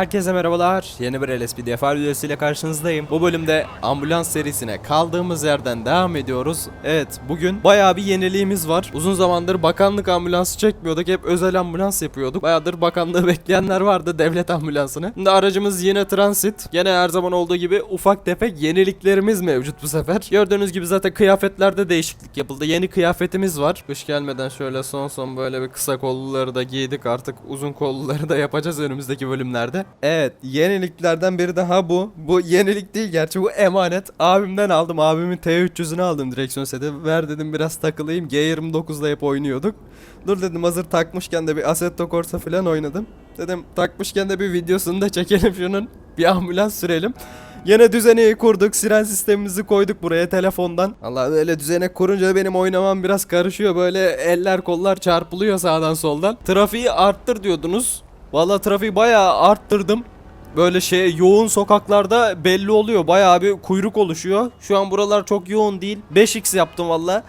Herkese merhabalar. Yeni bir LSPDFR videosuyla karşınızdayım. Bu bölümde ambulans serisine kaldığımız yerden devam ediyoruz. Evet bugün bayağı bir yeniliğimiz var. Uzun zamandır bakanlık ambulansı çekmiyorduk. Hep özel ambulans yapıyorduk. Bayağıdır bakanlığı bekleyenler vardı devlet ambulansını. Şimdi aracımız yine transit. Gene her zaman olduğu gibi ufak tefek yeniliklerimiz mevcut bu sefer. Gördüğünüz gibi zaten kıyafetlerde değişiklik yapıldı. Yeni kıyafetimiz var. Kış gelmeden şöyle son son böyle bir kısa kolluları da giydik. Artık uzun kolluları da yapacağız önümüzdeki bölümlerde. Evet yeniliklerden biri daha bu. Bu yenilik değil gerçi bu emanet. Abimden aldım. Abimin T300'ünü aldım direksiyon seti. Ver dedim biraz takılayım. G29'da hep oynuyorduk. Dur dedim hazır takmışken de bir Assetto Corsa falan oynadım. Dedim takmışken de bir videosunu da çekelim şunun. Bir ambulans sürelim. Yine düzeni kurduk. Siren sistemimizi koyduk buraya telefondan. Allah öyle düzene kurunca benim oynamam biraz karışıyor. Böyle eller kollar çarpılıyor sağdan soldan. Trafiği arttır diyordunuz. Valla trafiği bayağı arttırdım. Böyle şey yoğun sokaklarda belli oluyor. Bayağı bir kuyruk oluşuyor. Şu an buralar çok yoğun değil. 5x yaptım valla.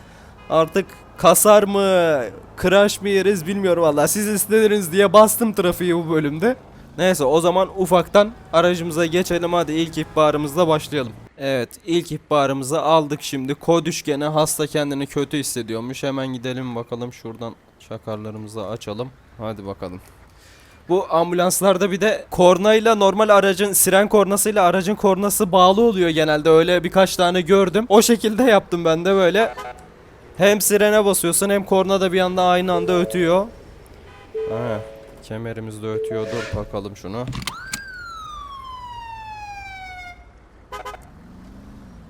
Artık kasar mı, crash mı yeriz bilmiyorum valla. Siz istediniz diye bastım trafiği bu bölümde. Neyse o zaman ufaktan aracımıza geçelim hadi ilk ihbarımızla başlayalım. Evet ilk ihbarımızı aldık şimdi. Kod üçgeni hasta kendini kötü hissediyormuş. Hemen gidelim bakalım şuradan şakarlarımızı açalım. Hadi bakalım. Bu ambulanslarda bir de kornayla normal aracın siren kornasıyla aracın kornası bağlı oluyor genelde. Öyle birkaç tane gördüm. O şekilde yaptım ben de böyle. Hem sirene basıyorsun hem korna da bir anda aynı anda ötüyor. Ha, kemerimiz de ötüyor. Dur bakalım şunu.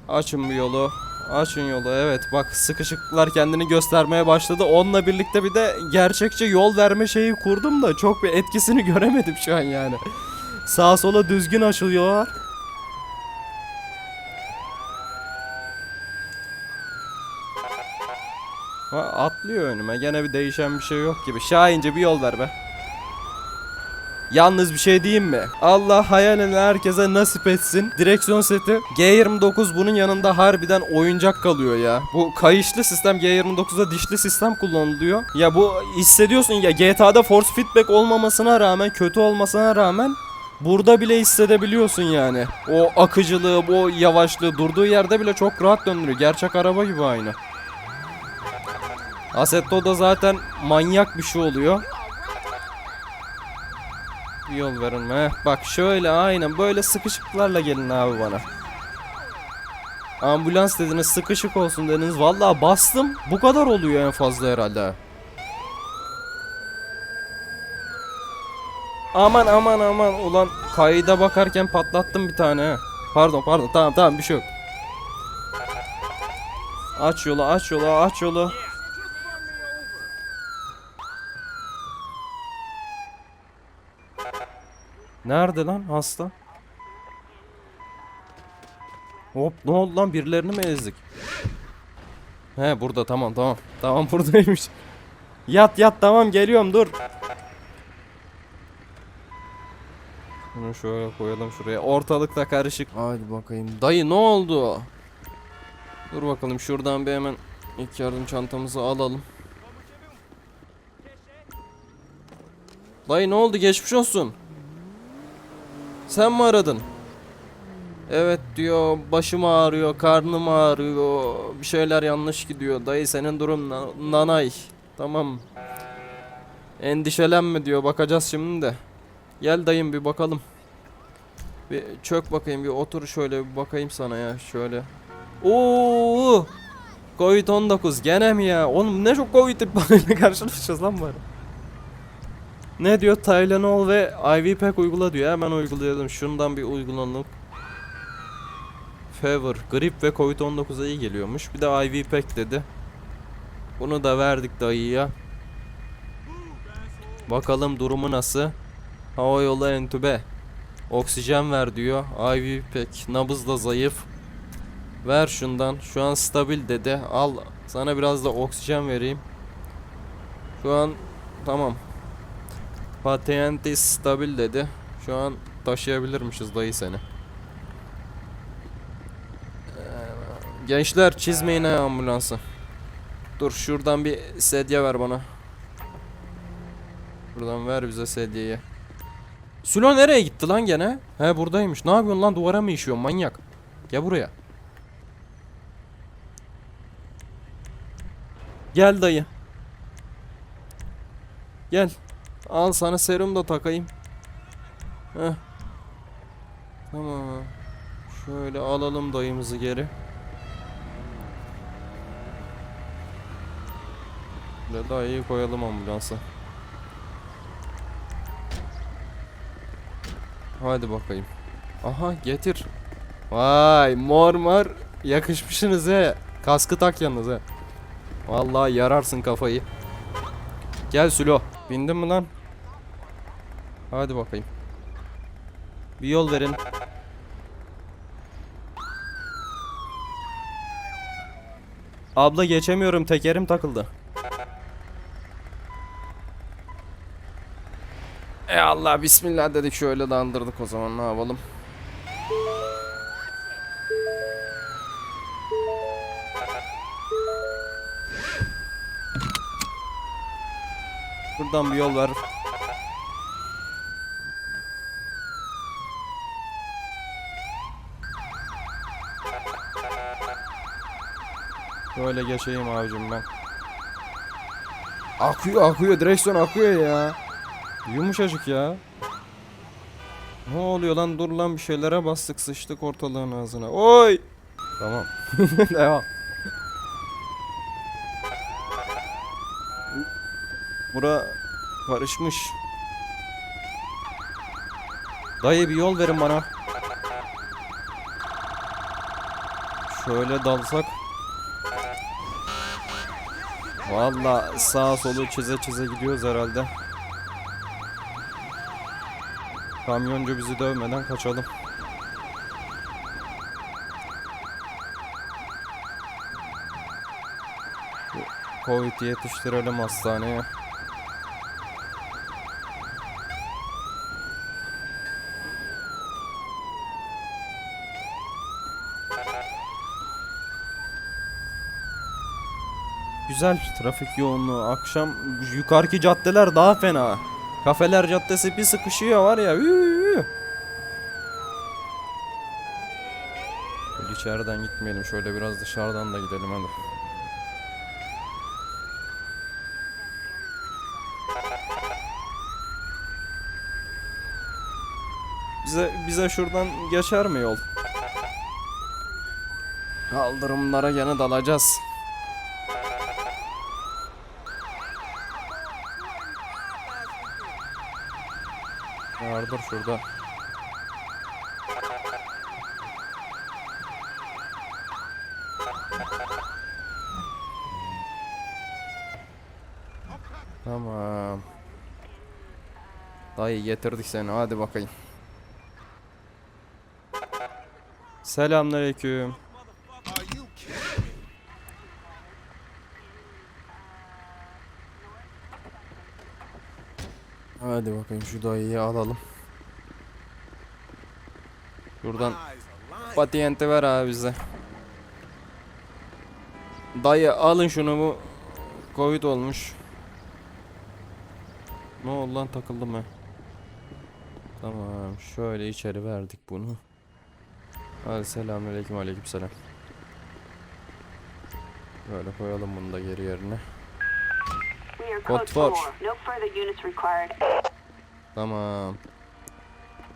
Açın bir yolu. Açın yolu. Evet bak sıkışıklar kendini göstermeye başladı. Onunla birlikte bir de gerçekçi yol verme şeyi kurdum da çok bir etkisini göremedim şu an yani. Sağa sola düzgün açılıyorlar. Atlıyor önüme. Gene bir değişen bir şey yok gibi. Şahince bir yol ver be. Yalnız bir şey diyeyim mi? Allah hayalini herkese nasip etsin. Direksiyon seti G29 bunun yanında harbiden oyuncak kalıyor ya. Bu kayışlı sistem G29'da dişli sistem kullanılıyor. Ya bu hissediyorsun ya GTA'da force feedback olmamasına rağmen kötü olmasına rağmen Burada bile hissedebiliyorsun yani. O akıcılığı, o yavaşlığı durduğu yerde bile çok rahat döndürüyor. Gerçek araba gibi aynı. Assetto'da zaten manyak bir şey oluyor. Yol verin he. Bak şöyle aynen böyle sıkışıklarla gelin abi bana. Ambulans dediniz sıkışık olsun dediniz. Vallahi bastım. Bu kadar oluyor en fazla herhalde. Aman aman aman ulan kayda bakarken patlattım bir tane. Pardon pardon tamam tamam bir şey yok. Aç yolu aç yolu aç yolu. Nerede lan hasta? Hop ne oldu lan birilerini mi ezdik? He burada tamam tamam. Tamam buradaymış. Yat yat tamam geliyorum dur. Bunu şöyle koyalım şuraya. Ortalıkta karışık. Hadi bakayım. Dayı ne oldu? Dur bakalım şuradan bir hemen ilk yardım çantamızı alalım. Dayı ne oldu geçmiş olsun. Sen mi aradın? Evet diyor başım ağrıyor, karnım ağrıyor, bir şeyler yanlış gidiyor. Dayı senin durum na- nanay. Tamam. Endişelenme diyor bakacağız şimdi de. Gel dayım bir bakalım. Bir çök bakayım bir otur şöyle bir bakayım sana ya şöyle. Oo! Covid-19 gene mi ya? Oğlum ne çok Covid ile karşılaşacağız lan bari. Ne diyor? Tylenol ve IV pack uygula diyor. Hemen uygulayalım. Şundan bir uygulanalım. Fever, grip ve Covid-19'a iyi geliyormuş. Bir de IV pack dedi. Bunu da verdik dayıya. Bakalım durumu nasıl? Hava yolu entübe. Oksijen ver diyor. IV pack. Nabız da zayıf. Ver şundan. Şu an stabil dedi. Al sana biraz da oksijen vereyim. Şu an tamam. Patenti stabil dedi. Şu an taşıyabilirmişiz dayı seni. Ee, Gençler çizmeyin ha ambulansı. Dur şuradan bir sedye ver bana. Buradan ver bize sedyeyi. Sülo nereye gitti lan gene? He buradaymış. Ne yapıyorsun lan duvara mı işiyorsun manyak? Gel buraya. Gel dayı. Gel. Al sana serum da takayım. Heh. Tamam. Şöyle alalım dayımızı geri. Ve dayıyı koyalım ambulansa. Hadi bakayım. Aha getir. Vay mor mor yakışmışsınız he. Kaskı tak yalnız he. Vallahi yararsın kafayı. Gel Sülo. Bindin mi lan? Hadi bakayım. Bir yol verin. Abla geçemiyorum tekerim takıldı. E Allah bismillah dedik şöyle dandırdık o zaman ne yapalım. Buradan bir yol ver. Böyle geçeyim abicim ben. Akıyor akıyor direksiyon akıyor ya. Yumuşacık ya. Ne oluyor lan dur lan bir şeylere bastık sıçtık ortalığın ağzına. Oy. Tamam. Devam. Bura karışmış. Dayı bir yol verin bana. Şöyle dalsak. Valla sağa solu çize çize gidiyoruz herhalde. Kamyoncu bizi dövmeden kaçalım. Bu Covid'i yetiştirelim hastaneye. Güzel trafik yoğunluğu. Akşam yukarıki caddeler daha fena. Kafeler caddesi bir sıkışıyor var ya. Şöyle içeriden gitmeyelim. Şöyle biraz dışarıdan da gidelim hadi. Bize bize şuradan geçer mi yol? Kaldırımlara gene dalacağız. Vardır şurada. Tamam. Dayı getirdik seni hadi bakayım. Selamünaleyküm. Hadi bakayım şu dayıyı alalım. Şuradan patiyente ver abi bize. Dayı alın şunu bu Covid olmuş. Ne oldu lan takıldım ben. Tamam şöyle içeri verdik bunu. Hadi selamünaleyküm aleykümselam. Böyle koyalım bunu da geri yerine. Are Code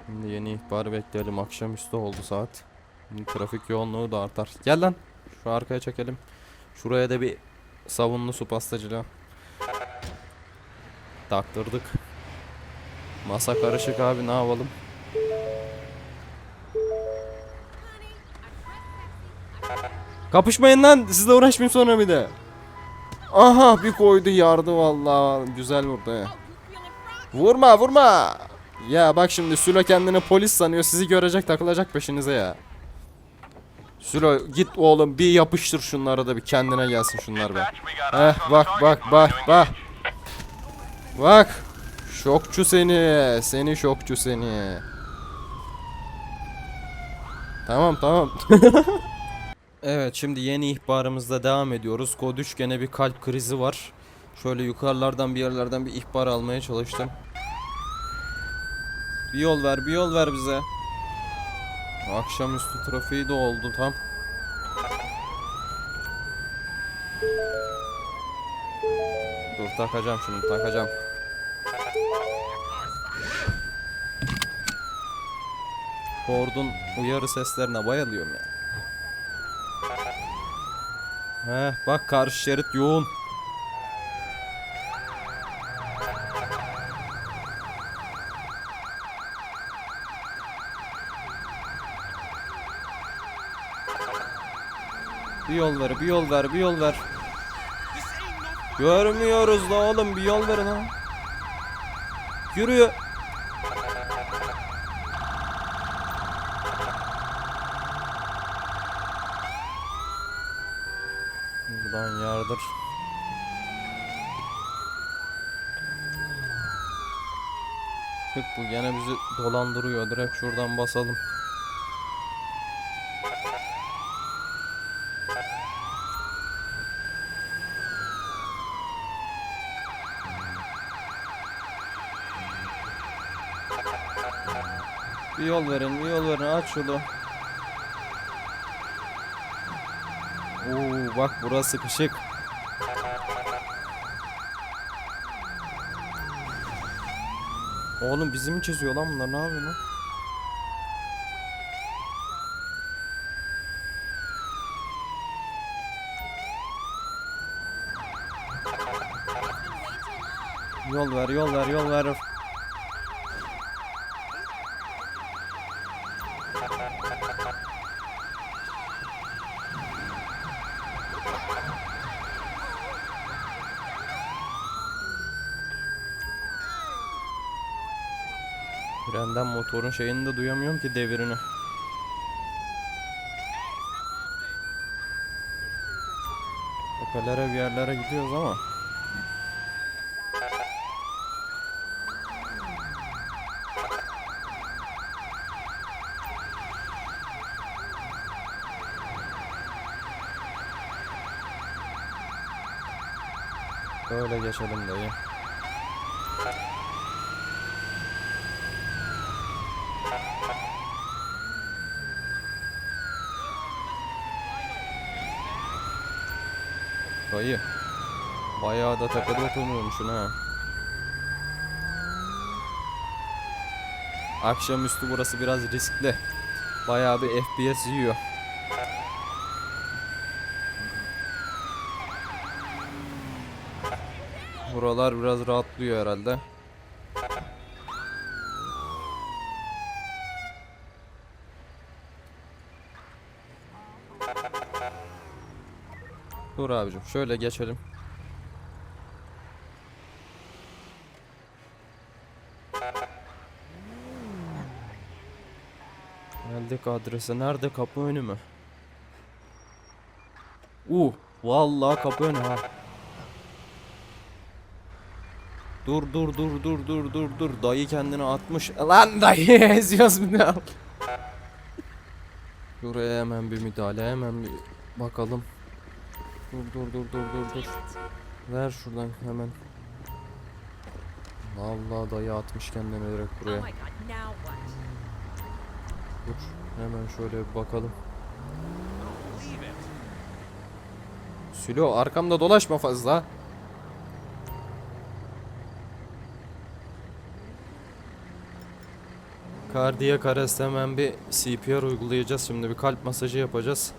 Şimdi yeni ihbarı bekleyelim. Akşamüstü oldu saat. Şimdi trafik yoğunluğu da artar. Gel lan. Şu arkaya çekelim. Şuraya da bir savunlu su pastacılığı. Taktırdık. Masa karışık abi ne yapalım? Kapışmayın lan. Sizle uğraşmayayım sonra bir de. Aha bir koydu yardı vallahi. Güzel vurdu. Vurma vurma. Ya bak şimdi Sülo kendini polis sanıyor sizi görecek takılacak peşinize ya. Sülo git oğlum bir yapıştır şunları da bir kendine gelsin şunlar be. Heh bak bak bak bak. Bak. Şokçu seni. Seni şokçu seni. Tamam tamam. evet şimdi yeni ihbarımızda devam ediyoruz. Kod 3 gene bir kalp krizi var. Şöyle yukarılardan bir yerlerden bir ihbar almaya çalıştım. Bir yol ver, bir yol ver bize. Akşamüstü trafiği de oldu tam. Dur takacağım şimdi takacağım. Ford'un uyarı seslerine bayılıyorum ya. Heh bak karşı şerit yoğun. Yol ver, bir yol ver, bir yol ver. Görmüyoruz da oğlum bir yol verin ha. Yürü. Buradan yardır. Tık bu gene bizi dolandırıyor. Direkt şuradan basalım. Bir yol verin, bir yolu. Oo bak burası sıkışık. Oğlum bizi mi çiziyor lan bunlar? Ne yapıyor lan? Yol ver, yol ver, yol ver. Motorun şeyini de duyamıyorum ki devirini. Tepelere bir yerlere gidiyoruz ama. Böyle geçelim dayı. Dayı. Bayağı da tepede oturmuyormuşsun ha. Akşamüstü burası biraz riskli. Bayağı bir FPS yiyor. Buralar biraz rahatlıyor herhalde. Dur abicim şöyle geçelim. Geldik adrese. Nerede kapı önü mü? Uh, vallahi kapı önü ha. Dur dur dur dur dur dur dur. Dayı kendini atmış. Lan dayı eziyoruz bir daha. Şuraya hemen bir müdahale hemen bir bakalım. Dur dur dur dur dur dur. Ver şuradan hemen. Vallahi dayı atmış kendini direkt Oh buraya. what? Dur hemen şöyle bir bakalım. Sülo arkamda dolaşma fazla. Kardiyak arrest hemen bir CPR uygulayacağız şimdi bir kalp masajı yapacağız.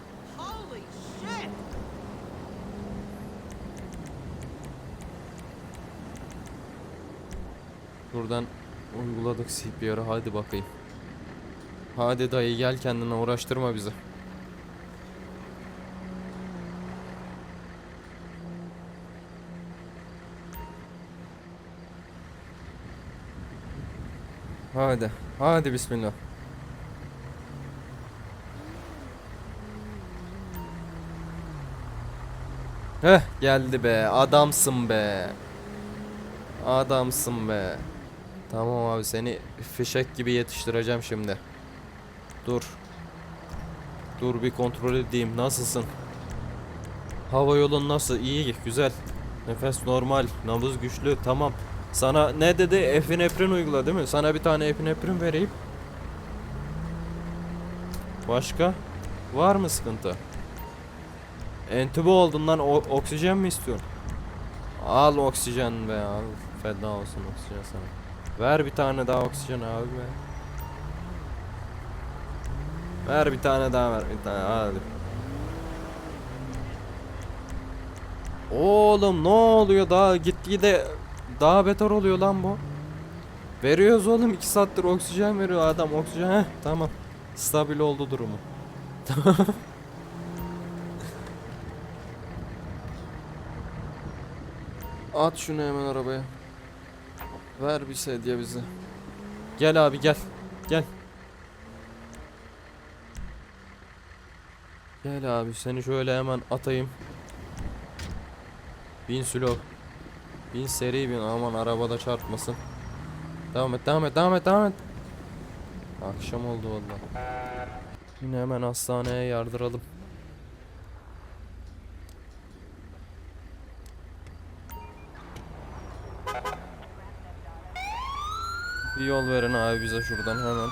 Buradan uyguladık CPR'ı hadi bakayım. Hadi dayı gel kendine uğraştırma bizi. Hadi. Hadi bismillah. Heh geldi be. Adamsın be. Adamsın be. Tamam abi seni fişek gibi yetiştireceğim şimdi. Dur. Dur bir kontrol edeyim. Nasılsın? Hava yolun nasıl? İyi, güzel. Nefes normal. Nabız güçlü. Tamam. Sana ne dedi? Epinefrin uygula değil mi? Sana bir tane epinefrin vereyim. Başka? Var mı sıkıntı? Entübe oldun lan o- oksijen mi istiyorsun? Al oksijen be al. Feda olsun oksijen sana. Ver bir tane daha oksijen abi. Ver bir tane daha ver bir tane hadi. Oğlum ne oluyor daha gitgide daha beter oluyor lan bu. Veriyoruz oğlum 2 saattir oksijen veriyor adam oksijen heh tamam. Stabil oldu durumu. At şunu hemen arabaya. Ver bir sedye bize. Gel abi gel. Gel. Gel abi seni şöyle hemen atayım. Bin sülo. Bin seri bin aman arabada çarpmasın. Devam et devam et devam et devam et. Akşam oldu valla. Yine hemen hastaneye yardıralım. Bir yol verin abi bize şuradan hemen.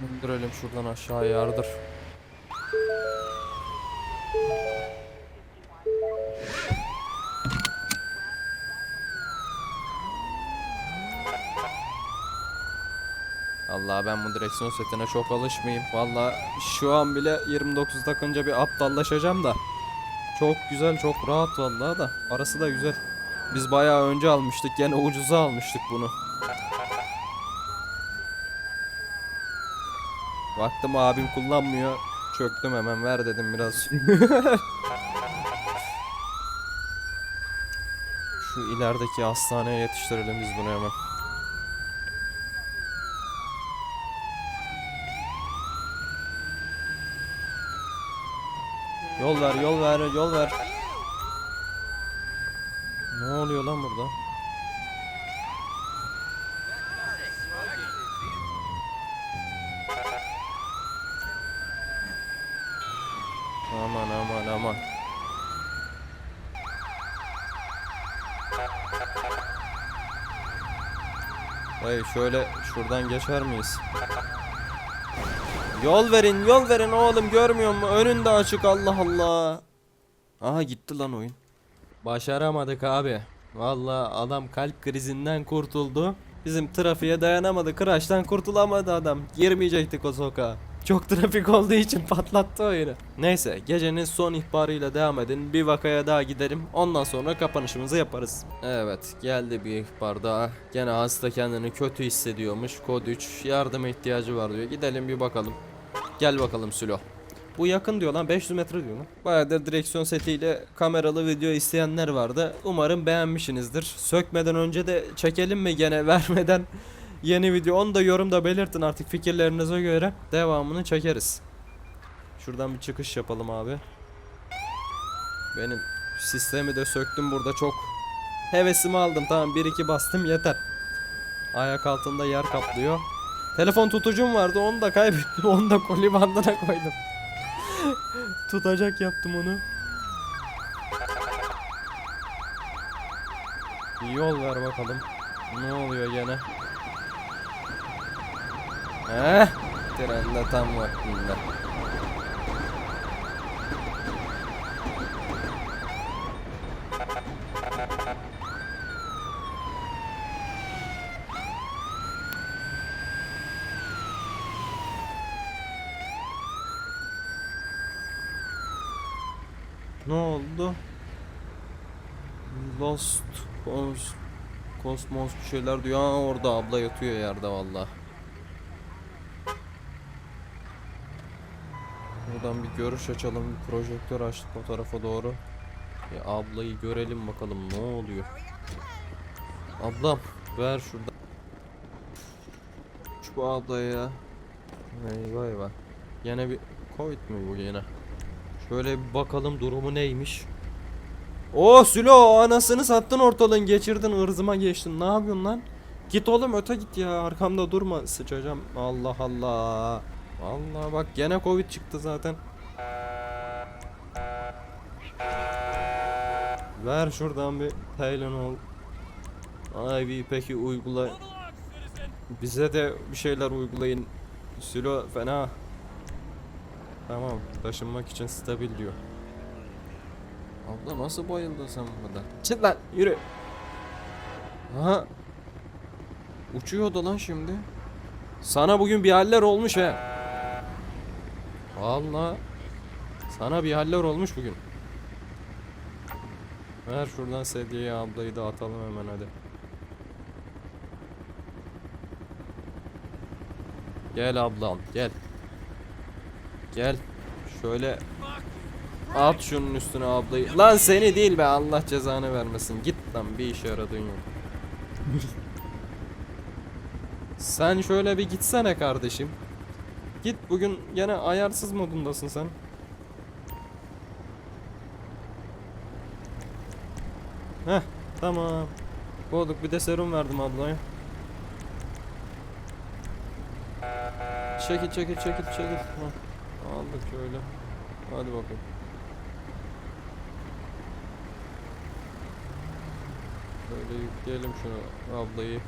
İndirelim şuradan aşağı yardır. Allah ben bu direksiyon setine çok alışmayayım. Valla şu an bile 29 takınca bir aptallaşacağım da. Çok güzel, çok rahat vallahi da. Parası da güzel. Biz bayağı önce almıştık. Gene ucuza almıştık bunu. Baktım abim kullanmıyor. Çöktüm hemen ver dedim biraz. Şu ilerideki hastaneye yetiştirelim biz bunu hemen. Yol ver, yol ver, yol ver. Ne oluyor lan burada? Aman aman aman. Hayır şöyle şuradan geçer miyiz? Yol verin yol verin oğlum görmüyor mu? Önünde açık Allah Allah. Aha gitti lan oyun. Başaramadık abi. Vallahi adam kalp krizinden kurtuldu. Bizim trafiğe dayanamadı. Crash'tan kurtulamadı adam. Girmeyecektik o sokağa. Çok trafik olduğu için patlattı oyunu. Neyse gecenin son ihbarıyla devam edin. Bir vakaya daha gidelim. Ondan sonra kapanışımızı yaparız. Evet geldi bir ihbar daha. Gene hasta kendini kötü hissediyormuş. Kod 3 yardıma ihtiyacı var diyor. Gidelim bir bakalım. Gel bakalım Sülo. Bu yakın diyor lan 500 metre diyor lan. Bayağıdır direksiyon setiyle kameralı video isteyenler vardı. Umarım beğenmişsinizdir. Sökmeden önce de çekelim mi gene vermeden yeni video onu da yorumda belirtin artık fikirlerinize göre devamını çekeriz. Şuradan bir çıkış yapalım abi. Benim sistemi de söktüm burada çok hevesimi aldım tamam 1-2 bastım yeter. Ayak altında yer kaplıyor. Telefon tutucum vardı onu da kaybettim onu da koli bandına koydum. Tutacak yaptım onu. Yol ver bakalım. Ne oluyor gene? Heh, tren de tam vaktinde. Ne oldu? Lost Cos Kosmos bir şeyler diyor. Aa, orada abla yatıyor yerde valla. Buradan bir görüş açalım. Bir projektör açtık o tarafa doğru. Bir ablayı görelim bakalım ne oluyor. Ablam ver şurada. Şu ablayı ya. Eyvah eyvah. Yine bir Covid mi bu yine? Şöyle bir bakalım durumu neymiş. O Sülo anasını sattın ortalığın geçirdin ırzıma geçtin. Ne yapıyorsun lan? Git oğlum öte git ya arkamda durma. Sıçacağım. Allah Allah. Allah bak gene covid çıktı zaten. Ver şuradan bir Tylenol. IV peki uygula Bize de bir şeyler uygulayın. Silo fena. Tamam taşınmak için stabil diyor Abla nasıl bayıldın sen burada? Çık lan yürü. Aha. Uçuyordu lan şimdi. Sana bugün bir haller olmuş he. Valla Sana bir haller olmuş bugün. Ver şuradan sedyeye ablayı da atalım hemen hadi. Gel ablam gel. Gel. Şöyle At şunun üstüne ablayı. Lan seni değil be Allah cezanı vermesin. Git lan bir işe yaradın yok. Sen şöyle bir gitsene kardeşim. Git bugün gene ayarsız modundasın sen. Heh tamam. Koyduk bir de serum verdim ablaya. Çekil çekil çekil çekil. Heh, Aldık şöyle Hadi bakalım Böyle yükleyelim şunu ablayı.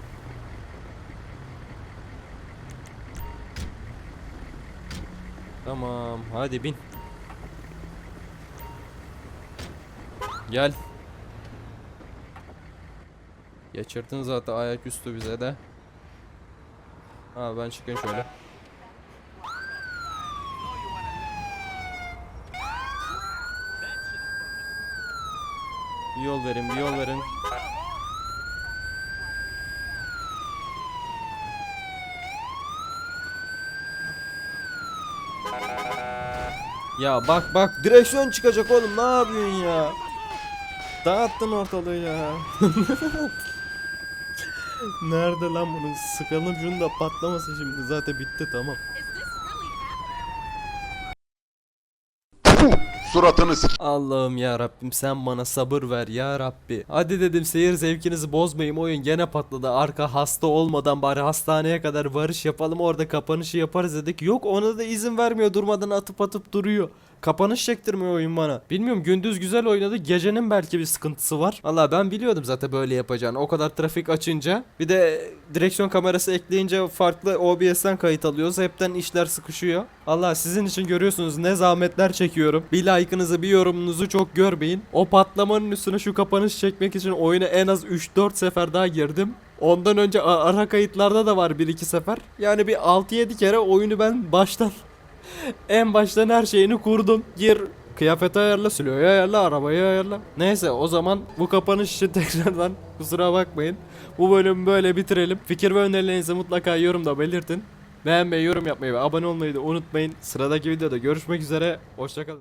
Tamam hadi bin. Gel. Geçirdin zaten ayaküstü bize de. Ha ben çıkayım şöyle. Bir yol verin bir yol verin Ya bak bak direksiyon çıkacak oğlum ne yapıyorsun ya? Dağıttın ortalığı ya. Nerede lan bunun? Sıkalım şunu da patlamasın şimdi. Zaten bitti tamam. Suratını s- Allah'ım ya Rabbim sen bana sabır ver ya Rabbi. Hadi dedim seyir zevkinizi bozmayayım oyun gene patladı. Arka hasta olmadan bari hastaneye kadar varış yapalım orada kapanışı yaparız dedik. Yok ona da izin vermiyor durmadan atıp atıp duruyor. Kapanış çektirmiyor oyun bana. Bilmiyorum gündüz güzel oynadı. Gecenin belki bir sıkıntısı var. Valla ben biliyordum zaten böyle yapacağını. O kadar trafik açınca. Bir de direksiyon kamerası ekleyince farklı OBS'ten kayıt alıyoruz. Hepten işler sıkışıyor. Allah sizin için görüyorsunuz ne zahmetler çekiyorum. Bir like'ınızı bir yorumunuzu çok görmeyin. O patlamanın üstüne şu kapanış çekmek için oyuna en az 3-4 sefer daha girdim. Ondan önce ara kayıtlarda da var 1-2 sefer. Yani bir 6-7 kere oyunu ben baştan en baştan her şeyini kurdum. Gir kıyafeti ayarla, siloyu ayarla, arabayı ayarla. Neyse o zaman bu kapanış için tekrardan kusura bakmayın. Bu bölümü böyle bitirelim. Fikir ve önerilerinizi mutlaka yorumda belirtin. Beğenmeyi, yorum yapmayı ve abone olmayı da unutmayın. Sıradaki videoda görüşmek üzere. Hoşçakalın.